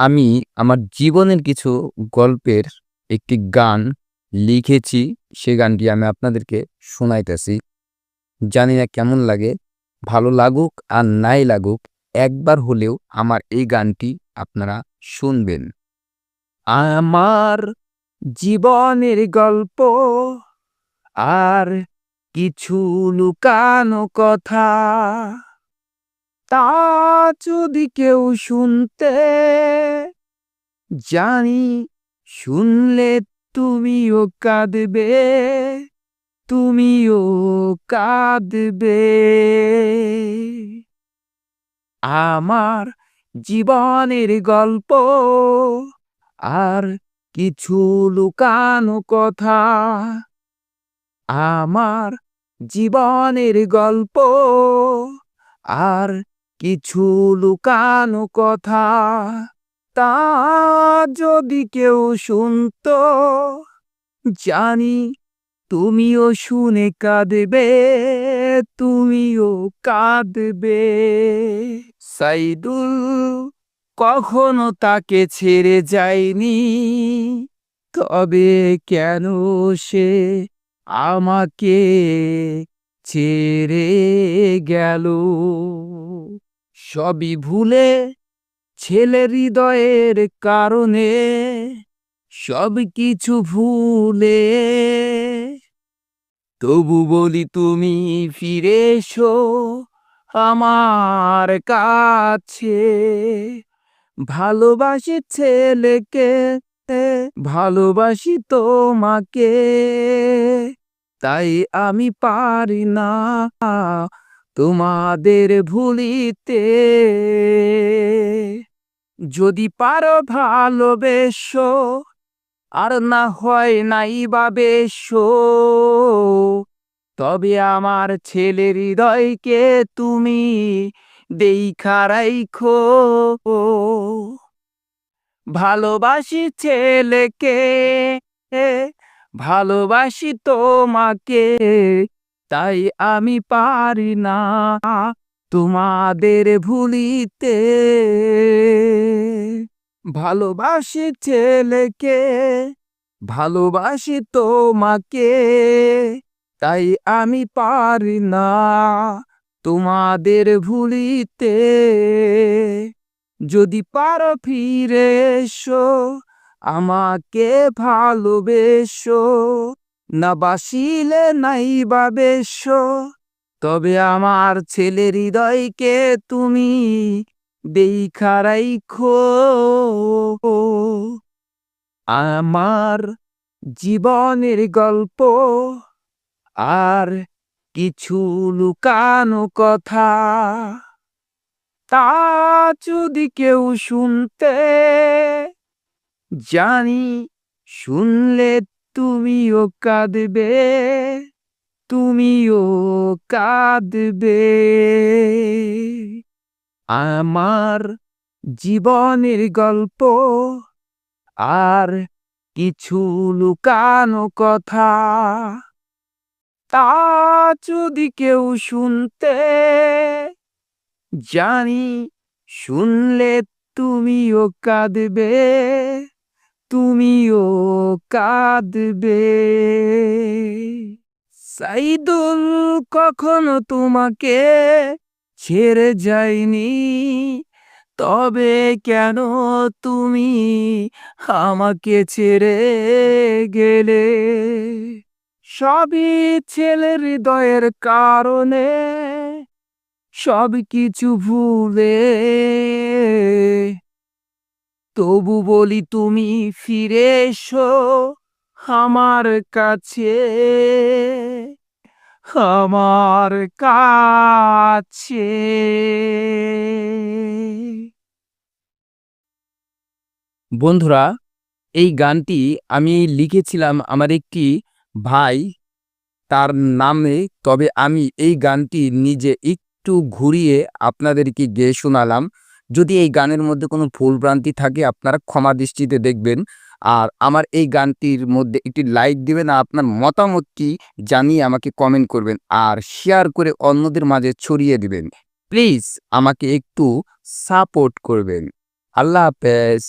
আমি আমার জীবনের কিছু গল্পের একটি গান লিখেছি। সে গানটি আমি আপনাদেরকে শোনাইতেছি। জানি না কেমন লাগে। ভালো লাগুক আর নাই লাগুক, একবার হলেও আমার এই গানটি আপনারা শুনবেন। আমার জীবনের গল্প আর কিছু লুকানো কথা তা যদি কেউ শুনতে জানি, শুনলে তুমিও কাঁদবে তুমিও কাঁদবে। আমার জীবনের গল্প আর কিছু লুকানো কথা, আমার জীবনের গল্প আর কিছু লুকানো কথা তা যদি কেউ শুনতো, জানি তুমিও শুনে কাঁদবে, তুমিও কাঁদবে। সাইদুল কখনো তাকে ছেড়ে যায়নি, তবে কেন সে আমাকে ছেড়ে গেল? সবই ভুলে ছেলে হৃদয়ের কারণে সব কিছু ভুলে। তবু বলি তুমি ফিরে এসো আমার কাছে। ভালোবাসি ছেলেকে, ভালোবাসি তোমাকে। তাই আমি পারি না তোমাদের ভুলিতে। যদি পারো ভালোবেসো, আর না হয় নাই বা তবে আমার ছেলের হৃদয়কে তুমি দেখা রাইখো। ভালোবাসি ছেলেকে, ভালোবাসি তোমাকে। তাই আমি পারি না তোমাদের ভুলিতে। ভালোবাসি ছেলেকে, ভালোবাসি তোমাকে, তাই আমি পারি না তোমাদের ভুলিতে। যদি পারো ফিরে এসো, আমাকে ভালোবেসো না বাসিলে নাই বা বেশো, তবে আমার ছেলের হৃদয়কে তুমি দেখা রাইখো। আমার জীবনের গল্প আর কিছু লুকানো কথা, তা যদি কেউ শুনতে, জানি শুনলে তুমিও কাঁদবে তুমিও কাঁদবে। আমার জীবনের গল্প আর কিছু লুকানো কথা, তা যদি কেউ শুনতে জানি, শুনলে তুমিও কাঁদবে। তুমিও কাঁদবে। সাইদুল, কখনো তোমাকে ছেড়ে যায়নি। তবে কেন তুমি আমাকে ছেড়ে গেলে? সবই ছেলের হৃদয়ের কারণে সব কিছু ভুলে তবু বলি তুমি ফিরে এসো আমার কাছে। আমার কাছে। বন্ধুরা, এই গানটি আমি লিখেছিলাম আমার একটি ভাই, তার নামে। তবে আমি এই গানটি নিজে একটু ঘুরিয়ে আপনাদেরকে গেয়ে শোনালাম। যদি এই গানের মধ্যে কোনো ভুল ভ্রান্তি থাকে, আপনারা ক্ষমা দৃষ্টিতে দেখবেন। আর আমার এই গানটির মধ্যে একটি লাইক দিবেন আর আপনার মতামতটি জানিয়ে আমাকে কমেন্ট করবেন আর শেয়ার করে অন্যদের মাঝে ছড়িয়ে দিবেন। প্লিজ আমাকে একটু সাপোর্ট করবেন। আল্লাহ হাফেজ।